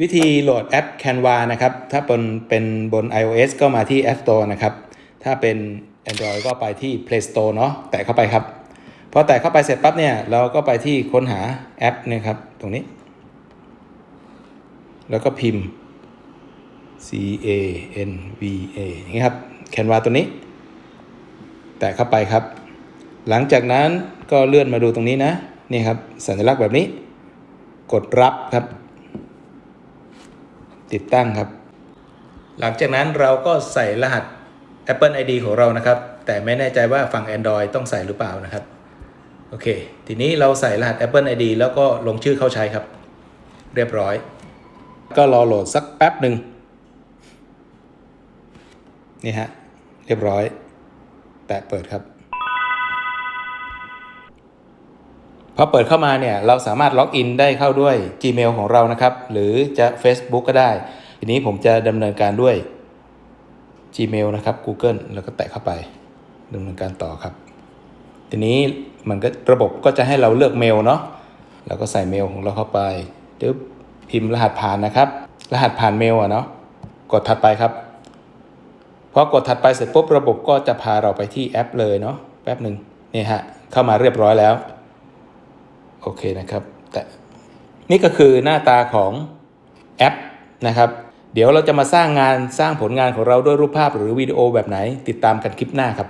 วิธีโหลดแอป Canva นะครับ ถ้าเป็นเป็นบน iOS ก็มาที่ App Store นะครับ ถ้าเป็น Android ก็ไปที่ Play Store เนาะ แตะเข้าไปครับ พอแตะเข้าไปเสร็จปั๊บเนี่ย เราก็ไปที่ค้นหาแอปนี่ยครับ ตรงนี้ แล้วก็พิมพ์ C A N V A อย่างนี้ครับ Canva ตัวนี้ แตะเข้าไปครับ หลังจากนั้นก็เลื่อนมาดูตรงนี้นะ นี่ครับ สัญลักษณ์แบบนี้ กดรับครับ ติดตั้งครับ หลังจากนั้นเราก็ใส่รหัส Apple ID ของเรานะครับ แต่ไม่แน่ใจว่าฝั่ง Android ต้องใส่หรือเปล่านะครับ โอเค ทีนี้เราใส่รหัส Apple ID แล้วก็ลงชื่อเข้าใช้ครับ เรียบร้อย ก็รอโหลดสักแป๊บหนึ่งนี่ฮะ เรียบร้อย แตะเปิดครับ พอเปิดเข้ามาเนี่ยเราสามารถล็อกอินได้เข้าด้วย Gmail ของเรานะครับ หรือจะ Facebook ก็ได้ ทีนี้ผมจะดำเนินการด้วย Gmail นะครับ Google แล้วก็แตะเข้าไปดำเนินการต่อครับ ทีนี้มันก็ระบบก็จะให้เราเลือกเมลเนาะเราก็ใส่เมลของเราเข้าไปจึ๊บพิมพ์รหัสผ่านนะครับ รหัสผ่านเมลอะเนาะกดถัดไปครับพอกดถัดไปเสร็จปุ๊บระบบก็จะพาเราไปที่แอปเลยเนาะแป๊บหนึ่งนี่ฮะเข้ามาเรียบร้อยแล้ว โอเคนะครับ แต่นี่ก็คือหน้าตาของแอปนะครับ เดี๋ยวเราจะมาสร้างงานสร้างผลงานของเราด้วยรูปภาพหรือวิดีโอแบบไหน ติดตามกันคลิปหน้าครับ